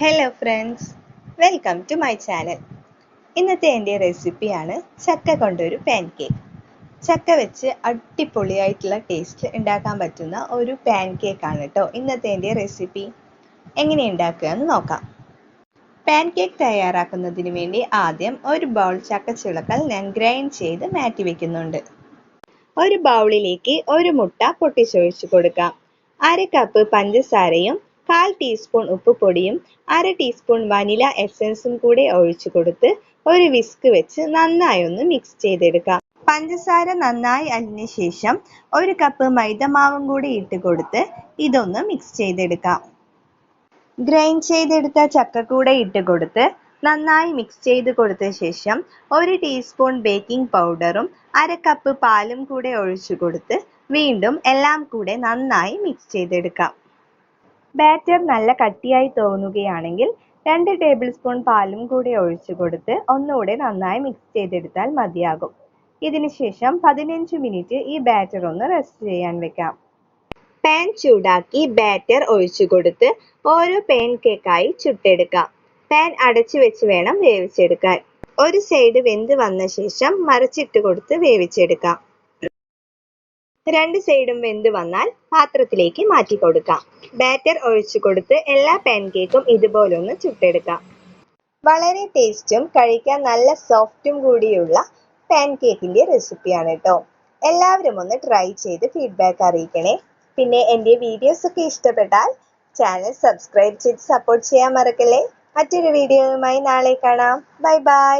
Hello friends welcome to my channel ഇന്നത്തെ എന്റെ റെസിപ്പിയാണ് ചക്ക കൊണ്ടൊരു പാൻ കേക്ക് ചക്ക വെച്ച് അടിപൊളിയായിട്ടുള്ള ടേസ്റ്റ് ഉണ്ടാക്കാൻ പറ്റുന്ന ഒരു പാൻ കേക്കാണ് കേട്ടോ ഇന്നത്തെ എന്റെ റെസിപ്പി എങ്ങനെ ഉണ്ടാക്കുക എന്ന് നോക്കാം. പാൻ കേക്ക് തയ്യാറാക്കുന്നതിന് വേണ്ടി ആദ്യം ഒരു ബൗൾ ചക്ക ചിളക്കൽ ഞാൻ ഗ്രൈൻഡ് ചെയ്ത് മാറ്റി വെക്കുന്നുണ്ട്. ഒരു ബൗളിലേക്ക് ഒരു മുട്ട പൊട്ടിച്ചൊഴിച്ച് കൊടുക്കാം. അര കപ്പ് പഞ്ചസാരയും കാൽ ടീസ്പൂൺ ഉപ്പുപൊടിയും അര ടീസ്പൂൺ വനില എസൻസും കൂടെ ഒഴിച്ചു കൊടുത്ത് ഒരു വിസ്ക് വെച്ച് നന്നായി ഒന്ന് മിക്സ് ചെയ്തെടുക്കാം. പഞ്ചസാര നന്നായി അലിഞ്ഞ ശേഷം ഒരു കപ്പ് മൈദമാവും കൂടി ഇട്ട് കൊടുത്ത് ഇതൊന്ന് മിക്സ് ചെയ്തെടുക്കാം. ഗ്രൈൻഡ് ചെയ്തെടുത്ത ചക്ക കൂടെ ഇട്ട് കൊടുത്ത് നന്നായി മിക്സ് ചെയ്ത് കൊടുത്ത ശേഷം ഒരു ടീസ്പൂൺ ബേക്കിംഗ് പൗഡറും അര കപ്പ് പാലും കൂടെ ഒഴിച്ചു കൊടുത്ത് വീണ്ടും എല്ലാം കൂടെ നന്നായി മിക്സ് ചെയ്തെടുക്കാം. ബാറ്റർ നല്ല കട്ടിയായി തോന്നുകയാണെങ്കിൽ രണ്ട് ടേബിൾ സ്പൂൺ പാലും കൂടി ഒഴിച്ചു കൊടുത്ത് ഒന്നുകൂടെ നന്നായി മിക്സ് ചെയ്തെടുത്താൽ മതിയാകും. ഇതിന് ശേഷം പതിനഞ്ച് മിനിറ്റ് ഈ ബാറ്റർ ഒന്ന് റെസ്റ്റ് ചെയ്യാൻ വെക്കാം. പാൻ ചൂടാക്കി ബാറ്റർ ഒഴിച്ചു കൊടുത്ത് ഓരോ പാൻ കേക്കായി ചുട്ടെടുക്കാം. പാൻ അടച്ചു വെച്ച് വേണം വേവിച്ചെടുക്കാൻ. ഒരു സൈഡ് വെന്ത് വന്ന ശേഷം മറിച്ചിട്ട് കൊടുത്ത് വേവിച്ചെടുക്കാം. രണ്ട് സൈഡും വെന്ത് വന്നാൽ പാത്രത്തിലേക്ക് മാറ്റി കൊടുക്കാം. ബാറ്റർ ഒഴിച്ചു കൊടുത്ത് എല്ലാ പാൻകേക്കും ഇതുപോലെ ഇതുപോലൊന്ന് ചുട്ടെടുക്കാം. വളരെ ടേസ്റ്റും കഴിക്കാൻ നല്ല സോഫ്റ്റും കൂടിയുള്ള പാൻകേക്കിന്റെ റെസിപ്പിയാണ് കേട്ടോ എല്ലാവരും ഒന്ന് ട്രൈ ചെയ്ത് ഫീഡ്ബാക്ക് അറിയിക്കണേ. പിന്നെ എന്റെ വീഡിയോസ് ഒക്കെ ഇഷ്ടപ്പെട്ടാൽ ചാനൽ സബ്സ്ക്രൈബ് ചെയ്ത് സപ്പോർട്ട് ചെയ്യാൻ മറക്കല്ലേ. മറ്റൊരു വീഡിയോയുമായി നാളെ കാണാം. Bye bye